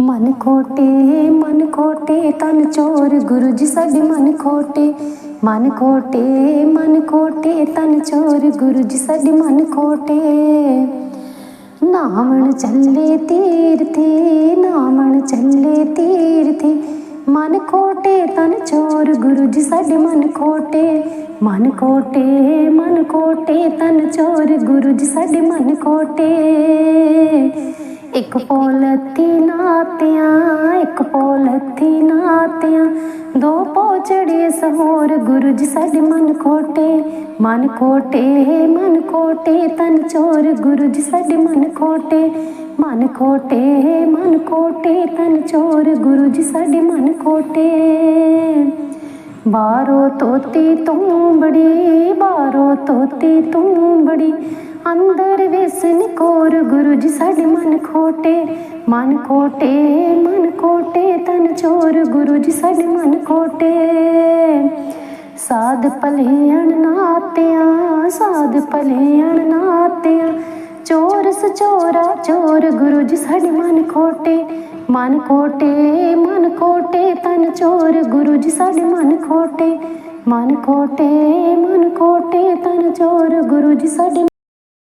ਮਨ ਖੋਟੇ ਮਨ ਖੋਟੇ, ਤਨ ਚੋਰ, ਗੁਰੂ ਜੀ ਸਾਡੇ ਮਨ ਖੋਟੇ। ਮਨ ਖੋਟੇ ਮਨ ਖੋਟੇ, ਤਨ ਚੋਰ, ਗੁਰੂ ਜੀ ਸਾਡੇ ਮਨ ਖੋਟੇ। ਨਾਮਣ ਚੱਲੇ ਤੀਰਥੇ ਨਾਮਣ ਚੱਲੇ ਤੀਰਥੇ। ਮਨ ਖੋਟੇ, ਤਨ ਚੋਰ, ਗੁਰੂ ਜੀ ਸਾਡੇ ਮਨ ਖੋਟੇ। ਮਨ ਖੋਟੇ ਮਨ ਖੋਟੇ, ਤਨ ਚੋਰ, ਗੁਰੂ ਜੀ ਸਾਡੇ ਮਨ ਖੋਟੇ। ਇੱਕ ਪੋਲਤੀ ਨਾਤਿਆਂ, ਇੱਕ ਪੋਲਤੀ ਨਾਤਿਆਂ। ਦੋ ਪੋਚੜੇ ਸਹੋਰ ਗੁਰੂ ਜੀ ਸਾਡੇ ਮਨ ਖੋਟੇ ਮਨ ਖੋਟੇ ਮਨ ਖੋਟੇ, ਤਨ ਚੋਰ ਗੁਰੂ ਜੀ ਸਾਡੇ ਮਨ ਖੋਟੇ। ਮਨ ਖੋਟੇ, ਮਨ ਕੋਟੇ ਤਨ ਚੋਰ ਗੁਰੂ ਜੀ ਸਾਡੇ ਮਨ ਖੋਟੇ। ਬਾਰੋ ਤੋਤੀ ਤੂੰ ਬੜੀ ਤੋਤੀ ਤੂੰ ਬੜੀ, ਅੰਦਰ ਵਿਸਨ ਕੋਰ ਗੁਰੂ ਜੀ ਸਾਡੇ ਮਨ ਖੋਟੇ ਮਨ ਖੋਟੇ ਮਨ ਖੋਟੇ ਤਨ ਚੋਰ ਗੁਰੂ ਜੀ ਸਾਡੇ ਮਨ ਖੋਟੇ। ਸਾਧ ਭਲੇ ਨਾਤਿਆਂ, ਸਾਧ ਭਲੇ ਨਾਤਿਆਂ, ਚੋਰ ਸਚੋਰਾ ਚੋਰ ਗੁਰੂ ਜੀ ਸਾਡੇ ਮਨ ਖੋਟੇ ਮਨ ਖੋਟੇ ਮਨ ਖੋਟੇ ਤਨ ਚੋਰ ਗੁਰੂ ਜੀ ਸਾਡੇ ਮਨ ਖੋਟੇ। ਮਨ ਕੋਟੇ ਮਨ ਕੋਟੇ ਤਨ ਚੋਰ ਗੁਰੂ ਜੀ ਸਾਡੇ